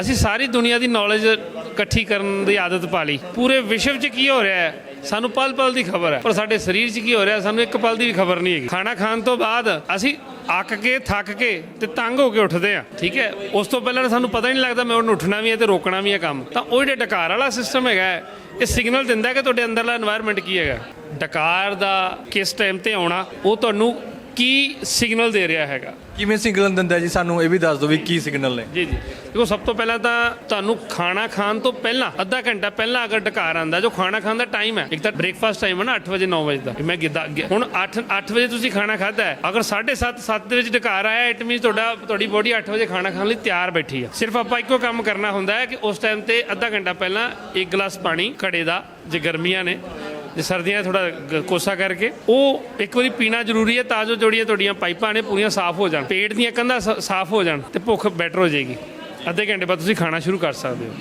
ਅਸੀਂ ਸਾਰੀ ਦੁਨੀਆ ਦੀ ਨੌਲੇਜ ਇਕੱਠੀ ਕਰਨ ਦੀ ਆਦਤ ਪਾ ਲਈ। ਪੂਰੇ ਵਿਸ਼ਵ 'ਚ ਕੀ ਹੋ ਰਿਹਾ ਹੈ? ਸਾਨੂੰ ਪਲ-ਪਲ ਦੀ ਖਬਰ ਹੈ। ਪਰ ਸਾਡੇ ਸਰੀਰ 'ਚ ਕੀ ਹੋ ਰਿਹਾ? ਸਾਨੂੰ ਇੱਕ ਪਲ ਦੀ ਵੀ ਖਬਰ ਨਹੀਂ ਹੈਗੀ। ਖਾਣਾ ਖਾਣ ਤੋਂ ਬਾਅਦ ਅਸੀਂ ਅੱਕ ਕੇ, ਥੱਕ ਕੇ ਤੇ ਤੰਗ ਹੋ ਕੇ ਉੱਠਦੇ ਆ ਠੀਕ ਹੈ? ਉਸ ਤੋਂ ਪਹਿਲਾਂ ਸਾਨੂੰ ਪਤਾ ਹੀ ਨਹੀਂ ਲੱਗਦਾ ਮੈਂ ਉਹਨੂੰ ਉੱਠਣਾ ਵੀ ਹੈ ਤੇ ਰੋਕਣਾ ਵੀ ਹੈ ਕੰਮ। ਤਾਂ ਉਹ ਜਿਹੜਾ ਡਕਾਰ ਵਾਲਾ ਸਿਸਟਮ ਹੈਗਾ ਇਹ ਸਿਗਨਲ ਦਿੰਦਾ ਕਿ ਤੁਹਾਡੇ ਅੰਦਰਲਾ এনवायरमेंट ਕੀ ਹੈਗਾ? ਡਕਾਰ ਦਾ ਕਿਸ ਟਾਈਮ ਤੇ ਆਉਣਾ, ਉਹ ਤੁਹਾਨੂੰ ਕੀ ਸਿਗਨਲ ਦੇ ਰਿਹਾ ਹੈਗਾ? ਕਿਵੇਂ ਸਿਗਨਲ ਦਿੰਦਾ ਜੀ ਸਾਨੂੰ? ਇਹ ਵੀ ਦੱਸ ਦਿਓ ਵੀ ਕੀ ਸਿਗਨਲ ਨੇ। ਜੀ ਜੀ। ਦੇਖੋ ਸਭ ਤੋਂ ਪਹਿਲਾਂ ਤਾਂ ਤੁਹਾਨੂੰ ਖਾਣਾ ਖਾਣ ਤੋਂ ਪਹਿਲਾਂ ਅੱਧਾ ਘੰਟਾ ਪਹਿਲਾਂ ਅਗਰ ਡਕਾਰ ਆਂਦਾ ਜੋ ਖਾਣਾ ਖਾਣ ਦਾ ਟਾਈਮ ਹੈ ਇੱਕ ਤਾਂ ਬ੍ਰੇਕਫਾਸਟ ਟਾਈਮ ਹੈ ਨਾ 8 ਵਜੇ 9 ਵਜੇ ਦਾ। ਮੈਂ ਗਿੱਦਾ ਹੁਣ 8 8 ਵਜੇ ਤੁਸੀਂ ਖਾਣਾ ਖਾਦਾ ਹੈ। ਅਗਰ 7:30 7 ਦੇ ਵਿੱਚ ਡਕਾਰ ਆਇਆ ਇਟ ਮੀਨਸ ਤੁਹਾਡਾ ਤੁਹਾਡੀ ਬੋਡੀ 8 ਵਜੇ ਖਾਣਾ ਖਾਣ ਲਈ ਤਿਆਰ ਬੈਠੀ ਹੈ। ਸਿਰਫ ਆਪਾਂ ਇੱਕੋ ਕੰਮ ਕਰਨਾ ਹੁੰਦਾ ਹੈ ਕਿ ਉਸ ਟਾਈਮ ਤੇ ਅੱਧਾ ਘੰਟਾ ਪਹਿਲਾਂ ਇੱਕ ਗਲਾਸ ਪਾਣੀ ਘੜੇ ਦਾ ਜੇ ਗਰਮੀਆਂ ਨੇ ਜੇ ਸਰਦੀਆਂ ਥੋੜਾ ਕੋਸਾ ਕਰਕੇ। ਉਹ ਇੱਕ ਵਾਰੀ ਪੀਣਾ ਜ਼ਰੂਰੀ ਹੈ ਤਾਂ ਜੋ ਜਿਹੜੀਆਂ ਤੁਹਾਡੀਆਂ ਪਾਈਪਾਂ ਨੇ ਪੂਰੀਆਂ ਸਾਫ਼ ਹੋ ਜਾਣ। ਪੇਟ ਦੀਆਂ ਕੰਧਾਂ ਸ- ਸਾਫ਼ ਹੋ ਜਾਣ ਤੇ ਭੁੱਖ ਬੈਟਰ ਹੋ ਜਾਏਗੀ। ਅੱਧੇ ਘੰਟੇ ਬਾਅਦ ਤੁਸੀਂ ਖਾਣਾ ਸ਼ੁਰੂ ਕਰ ਸਕਦੇ ਹੋ।